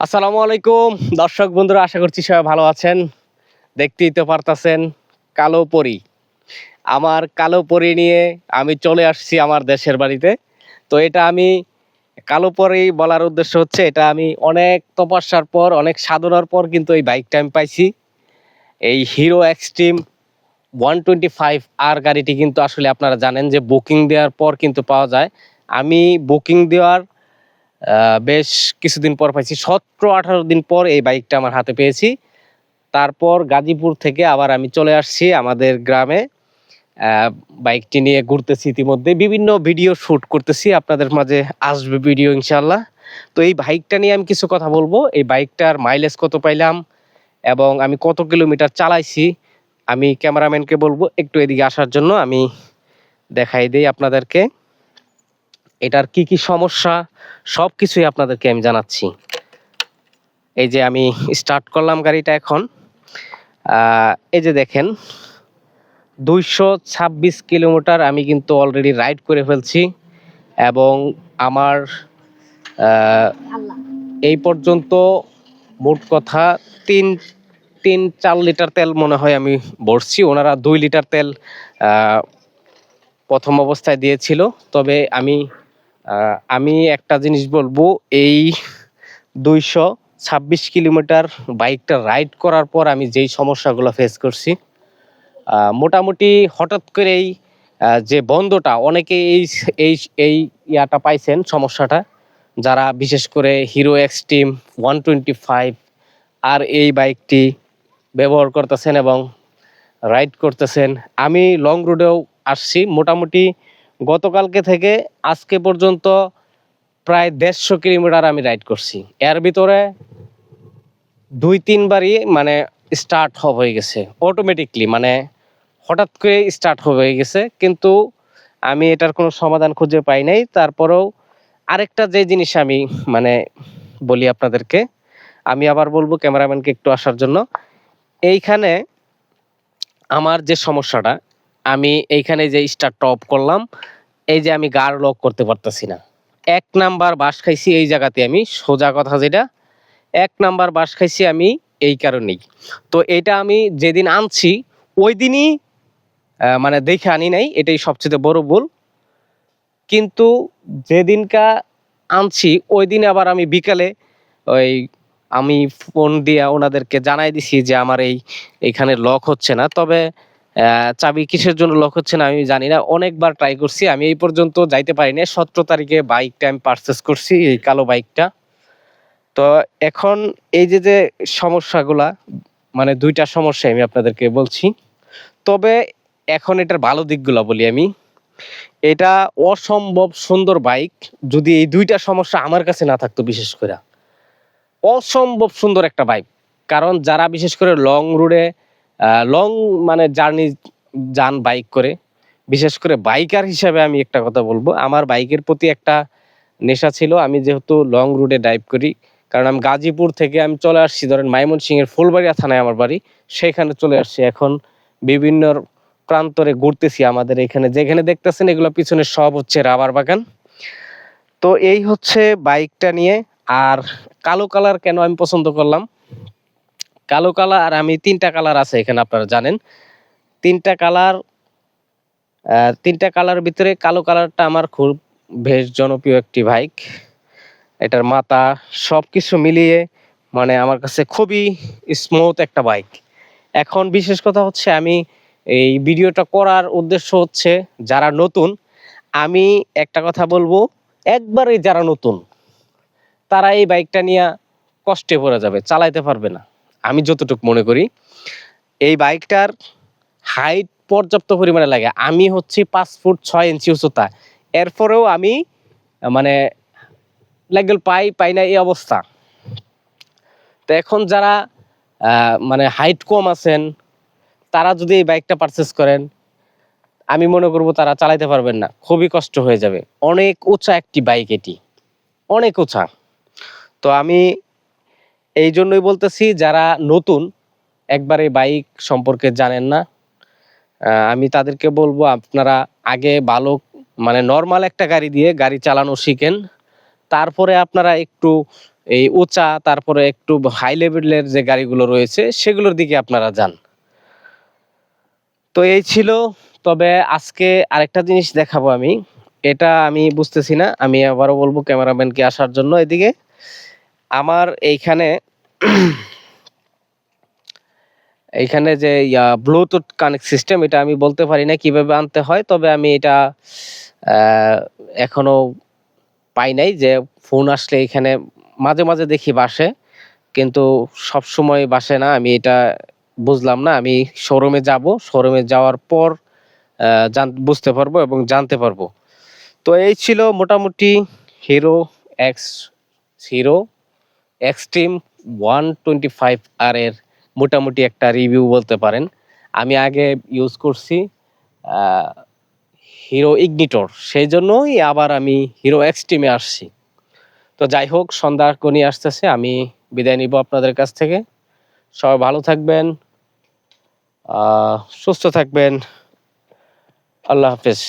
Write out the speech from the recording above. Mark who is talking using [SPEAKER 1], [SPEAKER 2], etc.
[SPEAKER 1] আসসালামু আলাইকুম। দর্শক বন্ধুরা, আশা করছি সবাই ভালো আছেন। দেখতেই তো পারতাছেন, কালো পরি। আমার কালো পরি নিয়ে আমি চলে আসছি আমার দেশের বাড়িতে। তো এটা আমি, কালো পরি বলার উদ্দেশ্য হচ্ছে, এটা আমি অনেক তপস্যার পর, অনেক সাধনার পর কিন্তু এই বাইকটা আমি পাইছি। এই Hero Xtreme one twenty five R গাড়িটি কিন্তু আসলে আপনারা জানেন যে বুকিং দেওয়ার পর কিন্তু পাওয়া যায়। আমি বুকিং দেওয়ার বেশ কিছুদিন পর পাইছি। সতেরো, আঠারো দিন পর এই বাইকটা আমার হাতে পেয়েছি। তারপর গাজীপুর থেকে আবার আমি চলে আসছি আমাদের গ্রামে। বাইকটি নিয়ে ঘুরতেছি ইতিমধ্যে। বিভিন্ন ভিডিও শ্যুট করতেছি। আপনাদের মাঝে আসবে ভিডিও ইনশাল্লাহ তো এই বাইকটা নিয়ে আমি কিছু কথা বলব। এই বাইকটার মাইলেজ কত পাইলাম এবং আমি কত কিলোমিটার চালাইছি, আমি ক্যামেরাম্যানকে বলব। একটু এদিকে আসার জন্য আমি দেখাই দিই আপনাদেরকে। এটার কি কি সমস্যা সব কিছুই আপনাদেরকে আমি জানাচ্ছি। এই যে আমি স্টার্ট করলাম গাড়িটা এখন। এই যে দেখেন, দুইশো ছাব্বিশ কিলোমিটার আমি কিন্তু অলরেডি রাইড করে ফেলছি এবং আমার এই পর্যন্ত মোট কথা তিন তিন, চার লিটার তেল মনে হয় আমি ভরছি। ওনারা দুই লিটার তেল প্রথম অবস্থায় দিয়েছিল। তবে আমি আমি একটা জিনিস বলব, এই দুইশো ছাব্বিশ কিলোমিটার বাইকটা রাইড করার পর আমি যেই সমস্যাগুলো ফেস করছি মোটামুটি হঠাৎ করেই যে বন্ধটা অনেকে এই এই এই ইয়াটা পাইছেন সমস্যাটা, যারা বিশেষ করে Hero Xtreme one twenty five R এই বাইকটি ব্যবহার করতেছেন এবং রাইড করতেছেন। আমি লং রুটেও আসছি, মোটামুটি গতকালকে থেকে আজকে পর্যন্ত প্রায় দেড়শো কিলোমিটার আমি রাইড করছি। এর ভিতরে দুই তিনবারই মানে স্টার্ট অফ হয়ে গেছে। অটোমেটিকলি মানে হঠাৎ করে স্টার্ট হয়ে গেছে, কিন্তু আমি এটার কোনো সমাধান খুঁজে পাই নাই। তারপরেও আরেকটা যে জিনিস আমি মানে বলি আপনাদেরকে, আমি আবার বলব ক্যামেরাম্যানকে একটু আসার জন্য। এইখানে আমার যে সমস্যাটা আমি এইখানে যে স্টার্ট অফ করলাম, এই যে আমি গার লক করতে পারতেছি না। এক নাম্বার বাস খাইছি এই জায়গাতে আমি, সোজা কথা যেটা, এক নাম্বার বাস খাইছি আমি এই কারণেই। তো এটা আমি যেদিন আনছি ওই দিনই মানে দেখে আনি নাই, এটাই সবচেয়ে বড় ভুল। কিন্তু যেদিনকা আনছি ওই দিন আবার আমি বিকালে ওই আমি ফোন দিয়ে ওনাদেরকে জানাই দিছি যে আমার এই, এখানে লক হচ্ছে না। তবে চাবি কিসের জন্য লক হচ্ছে না আমি জানি না। অনেকবার ট্রাই করছি, আমি এই পর্যন্ত যাইতে পারি না সতেরো তারিখে বাইকটা আমি পারচেস করছি, এই কালো বাইকটা তো এখন এই যে যে সমস্যাগুলা মানে দুইটা সমস্যা আমি আপনাদেরকে বলছি। তবে এখন এটার ভালো দিকগুলো বলি আমি। এটা অসম্ভব সুন্দর বাইক যদি এই দুইটা সমস্যা আমার কাছে না থাকতো বিশেষ করে। অসম্ভব সুন্দর একটা বাইক কারণ যারা বিশেষ করে লং রুটে লং মানে জার্নি যান বাইক করে। বিশেষ করে বাইকার হিসাবে আমি একটা কথা বলব, আমার বাইকের প্রতি একটা নেশা ছিল, আমি যেহেতু লং রুটে ড্রাইভ করি, কারণ আমি গাজীপুর থেকে আমি চলে আসছি, ধরেন মাইমনসিংহের ফুলবাড়িয়া থানায় আমার বাড়ি, সেখানে চলে আসছি। এখন বিভিন্ন প্রান্তরে ঘুরতেছি আমাদের এখানে, যেখানে দেখতেছেন এগুলো পিছনে সব হচ্ছে রাবার বাগান। তো এই হচ্ছে বাইকটা নিয়ে, আর কালো কালার কেন আমি পছন্দ করলাম? কালো কালার আর আমি তিনটা কালার আছে এখানে আপনারা জানেন। তিনটা কালার তিনটা কালার ভিতরে কালো কালারটা আমার খুব বেশ জনপ্রিয় একটি বাইক। এটার মাথা সব কিছু মিলিয়ে মানে আমার কাছে খুবই স্মুথ একটা বাইক। এখন বিশেষ কথা হচ্ছে আমি এই ভিডিওটা করার উদ্দেশ্য হচ্ছে যারা নতুন, আমি একটা কথা বলব একবারে যারা নতুন, তারা এই বাইকটা নিয়ে কষ্টে পড়ে যাবে, চালাইতে পারবে না। আমি যতটুকু মনে করি, এই বাইকটার হাইট পর্যাপ্ত পরিমাণে লাগে। আমি হচ্ছে পাঁচ ফুট ছয় ইঞ্চি উচ্চতা। এরপরেও আমি মানে লেগেল পাই পাই না এই অবস্থা। তো এখন যারা মানে হাইট কম আছেন, তারা যদি এই বাইকটা পারচেস করেন, আমি মনে করব তারা চালাইতে পারবেন না। খুবই কষ্ট হয়ে যাবে। অনেক উঁচা একটি বাইক এটি। অনেক উঁচা। তো আমি এই জন্যই বলতেছি, যারা নতুন, একবারে বাইক সম্পর্কে জানেন না আমি তাদেরকে বলব, আপনারা আগে ভালো মানে নর্মাল একটা গাড়ি দিয়ে গাড়ি চালানো শিখেন। তারপরে আপনারা একটু এই উঁচা, তারপরে একটু হাই লেভেলের যে গাড়িগুলো রয়েছে, সেগুলোর দিকে আপনারা যান। তো এই ছিল, তবে আজকে আরেকটা জিনিস দেখাবো আমি। এটা আমি বুঝতেছি না, আমি আবারও বলব, ক্যামেরাম্যানকে আসার জন্য এদিকে। আমার এইখানে এইখানে যে ব্লুটুথ কানেক্ট সিস্টেম এটা আমি বলতে পারি না কীভাবে আনতে হয়, তবে আমি এটা এখনও পাই নাই যে ফোন আসলে এখানে মাঝে মাঝে দেখি বাসে, কিন্তু সব সময় বাসে না, আমি এটা বুঝলাম না, আমি শোরুমে যাব শোরুমে যাওয়ার পর জান- বুঝতে পারব এবং জানতে পারব। তো এই ছিল মোটামুটি Hero X Hero Xtreme one twenty five R এর মোটামুটি একটা রিভিউ বলতে পারেন। আমি আগে ইউজ করছি হিরো ইগনিটর সেই জন্যই আবার আমি হিরো এক্সট্রিমে আসছি। তো যাই হোক, সন্ধ্যা কোনি আসতেছে, আমি বিদায় নিব আপনাদের কাছ থেকে। সবাই ভালো থাকবেন সুস্থ থাকবেন। আল্লাহ হাফেজ।